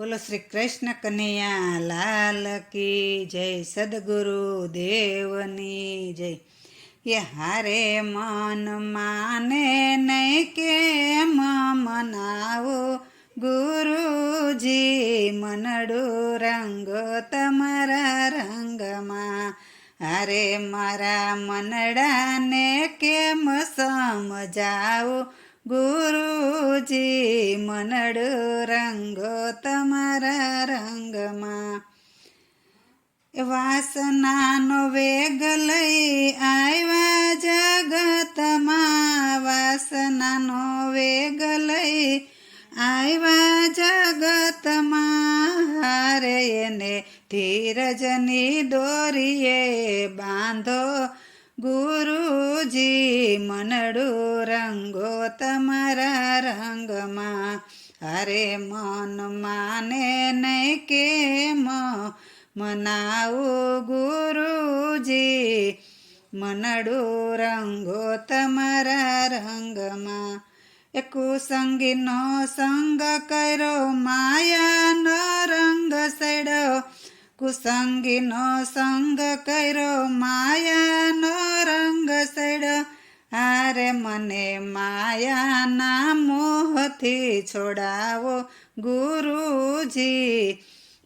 બોલો શ્રી કૃષ્ણ કનૈયા, લાલ કી જય સદગુરુ દેવની જય. એ હારે મન માને નહીં કેમ મનાવો ગુરુજી, મનડું રંગો તમારા રંગમાં. અરે મારા મનડાને કેમ સમજાવો ગુરુજી મનડું રંગો તમારા રંગમાં વાસનાનો વેગ લઈ આવ્યા જગતમાં વાસનાનો વેગ લઈ આવ્યા જગતમાં હારે એને ધીરજની દોરીએ બાંધો ગુરુજી મનડું રંગો તમારા રંગમાં અરે મન માને નહીં કેમ મનાવું ગુરુજી મનડું રંગો તમારા રંગમાં એ કુસંગીનો સંગ કર્યો માયાનો રંગ સડ્યો કુસંગીનો સંગ કર્યો છોડાવો ગુરુજી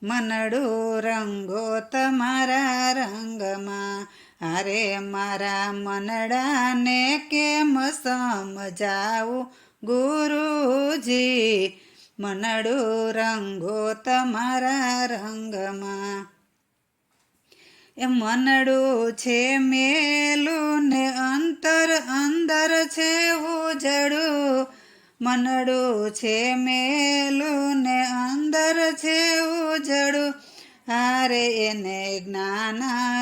મનડું રંગો તમારા રંગમાં અરે મારા મનડાને કેમ સમજાવું ગુરુજી મનડું રંગો તમારા રંગમાં એ મનડું છે મેલું ને અંતર અંદર છે ઉજળું મનડું છે મેલું ને અંદર છે ઉજળું. હારે એને જ્ઞાન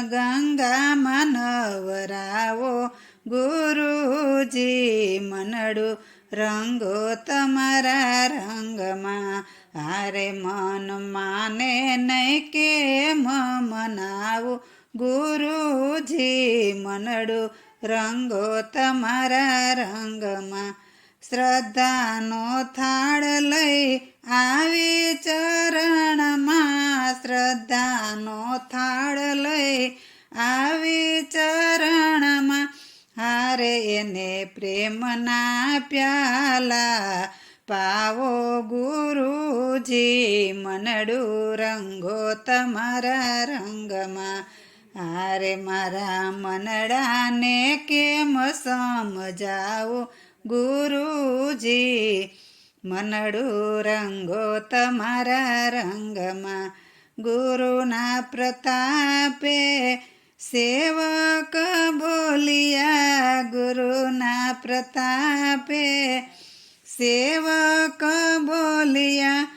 ગંગામાં નવરાવો. ગુરુજી મનડું રંગો તમારા રંગમાં. હારે મન માને નહીં કેમ મનાવું. ગુરુજી મનડું રંગો તમારા રંગમાં. શ્રદ્ધાનો થાળ લઈ આવી ચરણમાં શ્રદ્ધાનો થાળ લઈ આવી ચરણમાં. હારે એને પ્રેમના પ્યાલા પાવો ગુરુજી, મનડું રંગો તમારા રંગમાં. હારે મારા મનડાને કેમ સમજાવું? ગુરુજી, મનડું રંગો તમારા રંગમાં. ગુરુના પ્રતાપે સેવક બોલિયા. ગુરુના પ્રતાપે સેવક બોલિયા.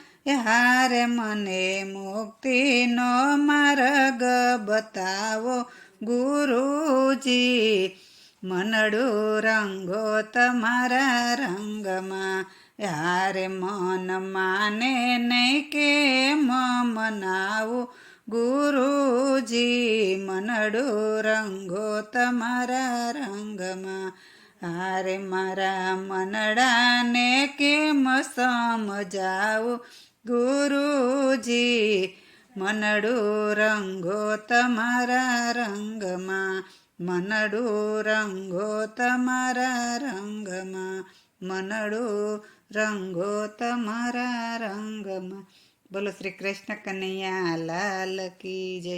હારે મને મુક્તિનો માર્ગ બતાવો ગુરુજી. મનડું રંગો તમારા રંગમાં યારે મન માને નહીં કે મનાવું ગુરુજી મનડું રંગો તમારા રંગમાં હારે મારા મનડાને કેમ સમજાવું ગુરુજી મનડું રંગો તમારા રંગમાં મનડું રંગો તમારા રંગમાં મનડું રંગો તમારા રંગમાં બોલો શ્રી કૃષ્ણ કનૈયા લાલ જય